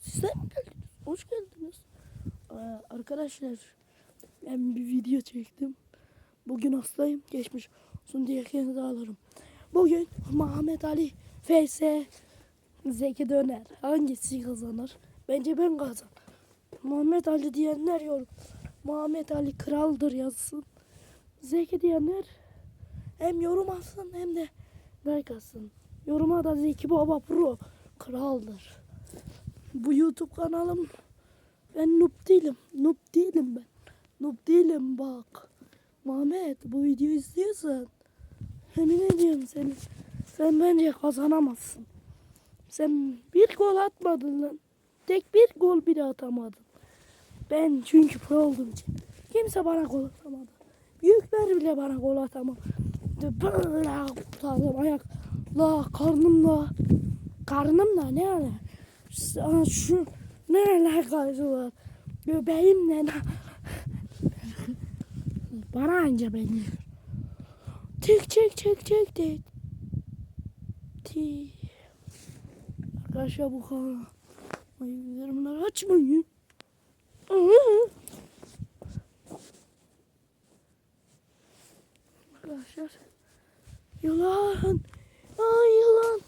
Sizler mi geldiniz? Hoş geldiniz. Ee, arkadaşlar ben bir video çektim. Bugün hastayım. Geçmiş olsun diye kendinize alırım. Bugün Muhammed Ali vs Zeki Döner. Hangisi kazanır? Bence ben kazan. Muhammed Ali diyenler yorum. Muhammed Ali kraldır yazsın. Zeki diyenler hem yorum alsın hem de like atsın. Yoruma da Zeki Baba Pro kraldır. Bu YouTube kanalım ben noob değilim. Noob değilim ben. Noob değilim bak. Muhammed bu videoyu izliyorsan emin ediyorum seni. Sen bence kazanamazsın. Sen bir gol atmadın lan. Tek bir gol bile atamadın. Ben çünkü pro olduğum için. Kimse bana gol atamadı. Büyükler bile bana gol atamadı. Böyle kurtardım ayakla, karnımla. Karnımla ne ala? Şu- ne alakası var? Göbeğimle? Bana anca beni. Çek çek çek çek çek. Ti. Arkadaşlar bu kanal. Bildirimleri açmayın. Arkadaşlar. Yılan. Ay yılan.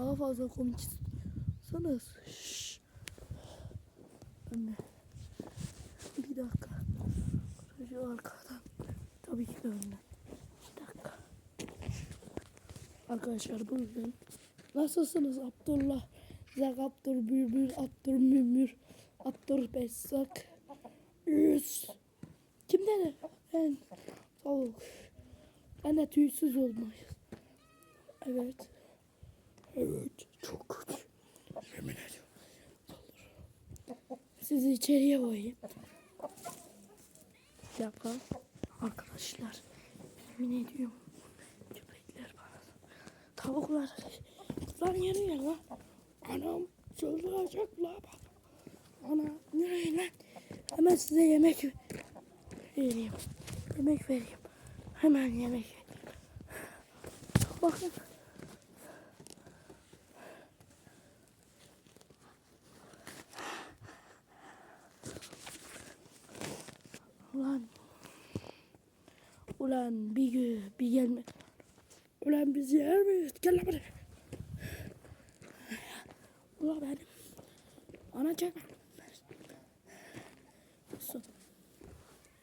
Daha fazla konuşsanız. Şşş. Anne. Bir dakika. Şu arkadan. Tabii ki de önden. Bir dakika. Arkadaşlar bugün nasılsınız Abdullah? Zek Abdur Bülbül Abdur Mümür Abdur Bessak Üs Kim dedi? Ben tavuk. Ben de tüysüz olmayız. Evet. Evet. Çok kötü. Yemin ediyorum. Sizi içeriye koyayım. Dakika. Arkadaşlar. Yemin ediyorum. Köpekler bana. Tavuklar. Lan yanıyor lan. Anam çıldıracak la bak. Ana nereye lan? Hemen size yemek vereyim. Yemek vereyim. Hemen yemek vereyim. Bakın. Ulan. Ulan bir gün bir gelme. Ulan biz yer miyiz? Gel lan buraya. Ulan benim. Ana çekme.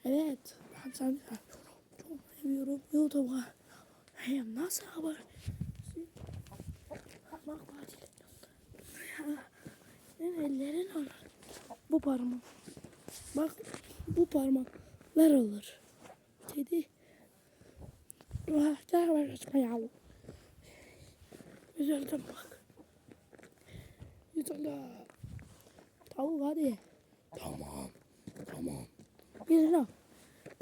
Evet. Ben seni çok seviyorum. YouTube'a. Hem nasıl haber? Bak Fatih. Senin ellerin olur. Bu parmak. Bak bu parmaklar olur. Dedi. Ah, Gel ver açma ya. Üzüldüm bak. Üzüldüm. Tavuk hadi. Tamam. Tamam. Bir lan.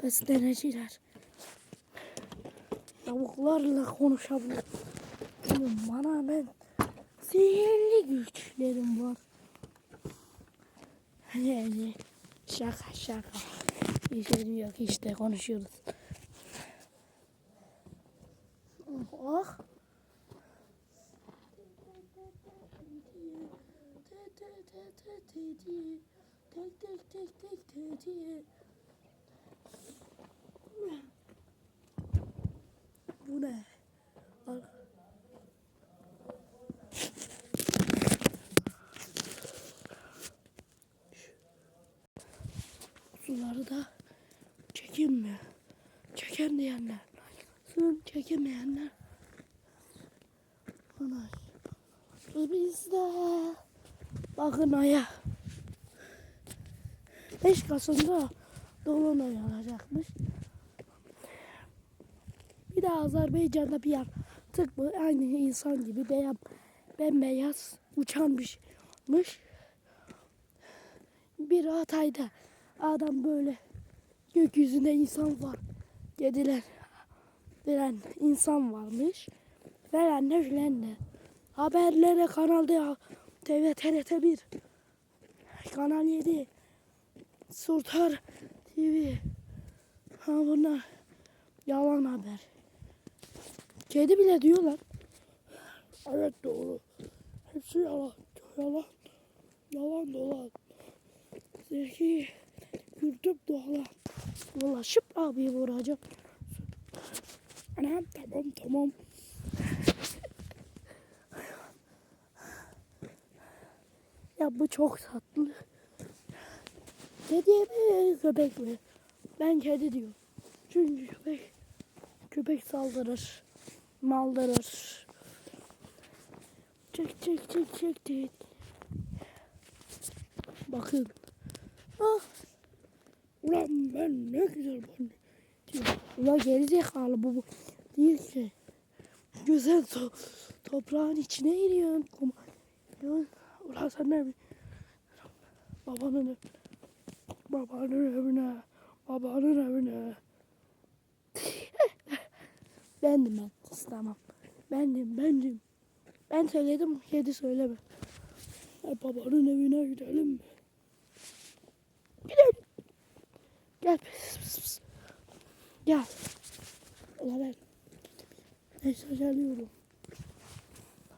Besleneciler. Tavuklarla konuşabilir. Oğlum bana ben sihirli güçlerim var. Yani şaka şaka. Bir şey yok işte konuşuyoruz. Oh. Bu ne? Al. Suları da çekeyim mi? Çeken diyenler. Sığın çekemeyenler. Ana. Bizde. Bakın aya. 5 Kasım'da Dolunay olacakmış. Bir de Azerbaycan'da bir yer tık bu aynı insan gibi beyaz, bembeyaz uçan bir şeymiş. Bir Hatay'da adam böyle gökyüzünde insan var dediler. Veren insan varmış. Verenler filanlar. Haberlere kanalda ya TV TRT 1 Kanal 7 Sultan TV Ha bunlar yalan haber. Kedi bile diyorlar. Evet doğru. Hepsi yalan. Yalan. Yalan dolan. Zeki. Yürütüp dolan. Dolaşıp abi vuracağım. Anam tamam tamam. Ya bu çok tatlı. Kedi mi köpek mi? Ben kedi diyorum. Çünkü köpek köpek saldırır. Maldırır. Çek çek çek çek çek. Bakın. Ah. Ulan ben ne güzel ben. Ulan gerizekalı bu, bu değil ki. Güzel to toprağın içine iniyorsun. Kum Sen ne Babanın babanın evine, babanın evine. bendim ben. Tamam. Bendim, bendim. Ben söyledim, kedi söyleme. Ya babanın evine gidelim mi? Gidelim. Gel. Pıs, pıs, pıs. Gel. Ulan ben. Neyse geliyorum.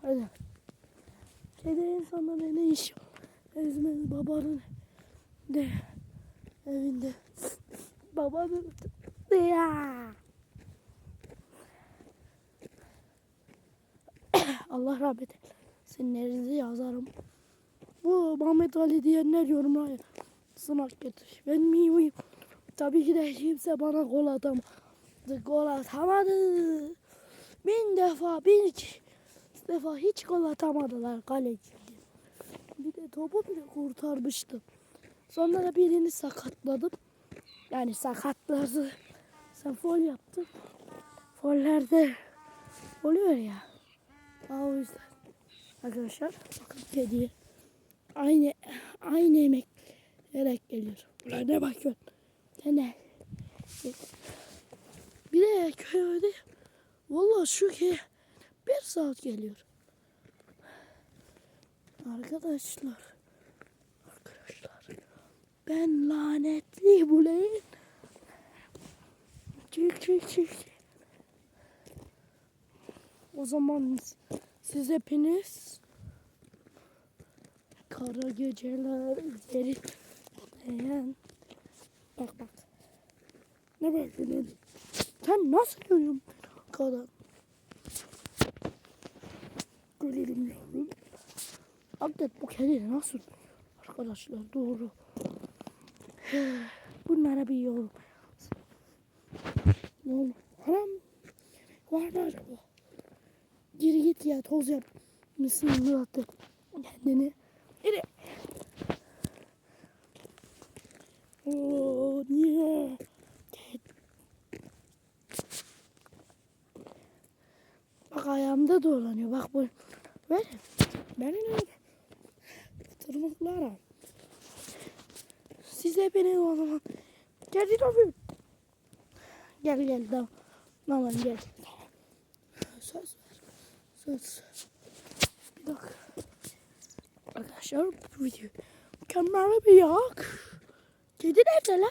Hadi. Kedi insanlara ne iş? Ezmez babanın de evinde. Babanın ya. Allah rahmet eylesin. Nerede yazarım. Bu Mehmet Ali diyenler yorumlara sınak getir. Ben miyim? Tabii ki de kimse bana gol atamadı. Gol atamadı. Bin defa, bin iki defa hiç gol atamadılar kaleci. Bir de topu bile kurtarmıştım. Sonra da birini sakatladım. Yani sakatladı. Sen fol yaptın. Follerde oluyor ya. Aa, o yüzden. Arkadaşlar bakın kediye. Aynı aynı emek vererek geliyor. Ulan ne bakıyorsun? Ne? Bir de köyde Vallahi şu ki bir saat geliyor. Arkadaşlar. Arkadaşlar. Ben lanetli bulayım. Çık çık çık. O zaman siz hepiniz kara geceler izleri diyen bak bak ne bekliyorsun sen nasıl görüyorsun kadar görelim yavrum Abdest bu kedi nasıl arkadaşlar doğru bunlara bir ne oldu anam var mı acaba Geri git ya toz yap. Mısın zaten kendini. Geri. Oo niye? Bak ayağımda dolanıyor. Bak bu. Ver. Benim öyle. Tırmıklara. Size beni o zaman. Gel tabii. Gel gel tamam. Tamam gel. Söz ver. Söz. Bir dakika. Arkadaşlar bu video mükemmel bir yak. Kedi nerede lan?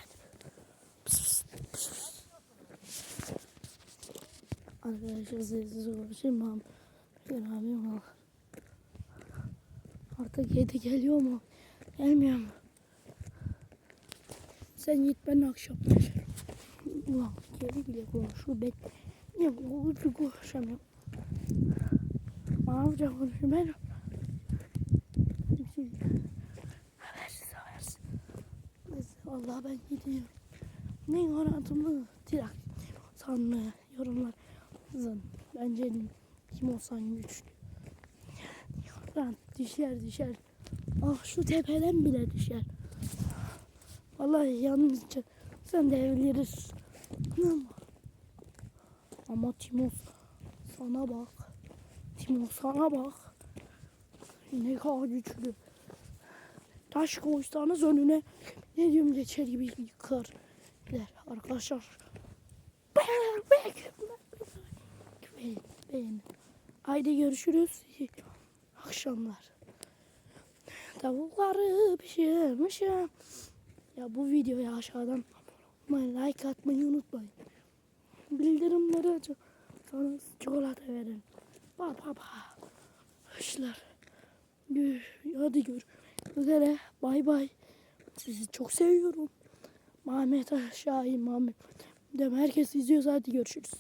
Arkadaşlar sessiz mı? Bir abim var. Artık kedi geliyor mu? Gelmiyor mu? Sen git ben akşam. Ulan kedi bile konuşuyor. Ben ne bu konuşamıyorum. Mavice konuşuyor ben. Habersiz habersiz. Vallahi ben gidiyorum. Ne hayatımı direkt sanlı yorumlar yazın. Bence kim olsan güçlü. Lan düşer düşer. Ah şu tepeden bile düşer. Vallahi yalnızca sen de evleniriz. Ama, Timos sana bak. Timos sana bak. Ne kadar güçlü. Taş koysanız önüne ne diyorum geçer gibi yıkar. Gider arkadaşlar. Beğen, beğen. Haydi görüşürüz. Akşamlar. Tavukları pişirmişim. Ya bu videoya aşağıdan like atmayı unutmayın. Bildirimleri açın. Sana çikolata verin. Bak bak. Kuşlar. Üf, Hadi gör. Üzere. Bay bay. Sizi çok seviyorum. Mehmet Şahin, Mehmet. Dem herkes izliyorsa hadi görüşürüz.